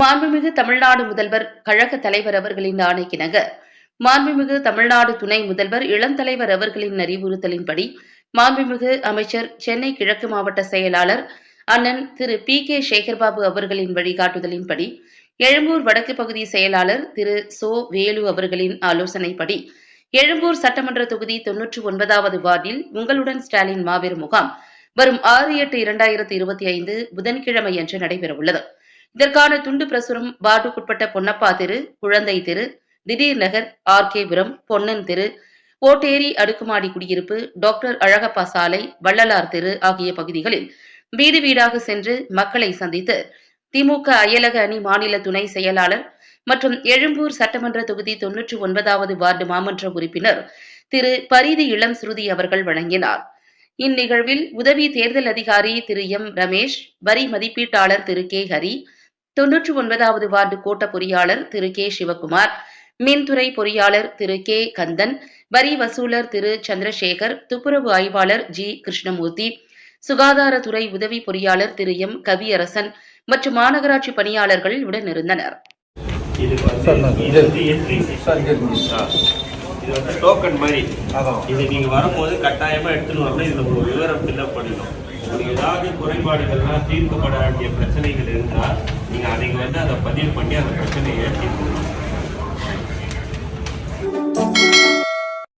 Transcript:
மாண்புமிகு தமிழ்நாடு முதல்வர் கழக தலைவர் அவர்களின் ஆணைக்கிணங்க. மாண்புமிகு தமிழ்நாடு துணை முதல்வர் இளந்தலைவர் அவர்களின் அறிவுறுத்தலின்படி மாண்புமிகு அமைச்சர் சென்னை கிழக்கு மாவட்ட செயலாளர் அண்ணன் திரு பி கே சேகர்பாபு அவர்களின் வழிகாட்டுதலின்படி எழும்பூர் வடக்கு பகுதி செயலாளர் திரு சோ வேலு அவர்களின் ஆலோசனைப்படி எழும்பூர் சட்டமன்ற தொகுதி தொன்னூற்று ஒன்பதாவது வார்டில் உங்களுடன் ஸ்டாலின் மாபெரும் முகாம் வரும் ஆறு எட்டு இரண்டாயிரத்தி இருபத்தி ஐந்து புதன்கிழமை அன்று நடைபெறவுள்ளது. இதற்கான துண்டு பிரசுரம் வார்டுக்குட்பட்ட பொன்னப்பா தெரு குழந்தை தெரு திடீர் நகர் ஆர்கேபுரம் பொன்னன் தெரு ஓட்டேரி அடுக்குமாடி குடியிருப்பு டாக்டர் அழகப்பா சாலை வள்ளலார் தெரு ஆகிய பகுதிகளில் வீடு வீடாக சென்று மக்களை சந்தித்து திமுக அயலக அணி மாநில துணை செயலாளர் மற்றும் எழும்பூர் சட்டமன்ற தொகுதி தொன்னூற்றி ஒன்பதாவது வார்டு மாமன்ற உறுப்பினர் திரு பரிதி இளம் சுருதி அவர்கள் வழங்கினார். இந்நிகழ்வில் உதவி தேர்தல் அதிகாரி திரு எம் ரமேஷ் வரி மதிப்பீட்டாளர் திரு கே ஹரி தொன்னூற்றி ஒன்பதாவது வார்டு கோட்ட பொறியாளர் திரு கே சிவகுமார் மின்துறை பொறியாளர் திரு கே கந்தன் வரி வசூலர் திரு சந்திரசேகர் துப்புரவு ஆய்வாளர் ஜி கிருஷ்ணமூர்த்தி சுகாதாரத்துறை உதவி பொறியாளர் திரு எம் கவியரசன் மற்றும் மாநகராட்சி பணியாளர்கள் உடனிருந்தனர் இது வந்து சார், நான் இது வந்து entry. சார் கேட்குங்க ஆ. இது வந்து டோக்கன் மாதிரி. அதான். இது நீங்க வரும்போது கட்டாயமா எடுத்துன்னு வரணும். இதுல ஒரு விவரம் ஃபில்அப் பண்ணிடணும். உங்களுக்கு ஏதாவது குறைபாடுகள்லாம் தீர்க்கப்பட வேண்டிய பிரச்சனைகள் இருந்தா நீங்கள் அன்னைக்கு வந்து அதை பதிவு பண்ணி அந்த பிரச்சனையை தீர்க்கணும்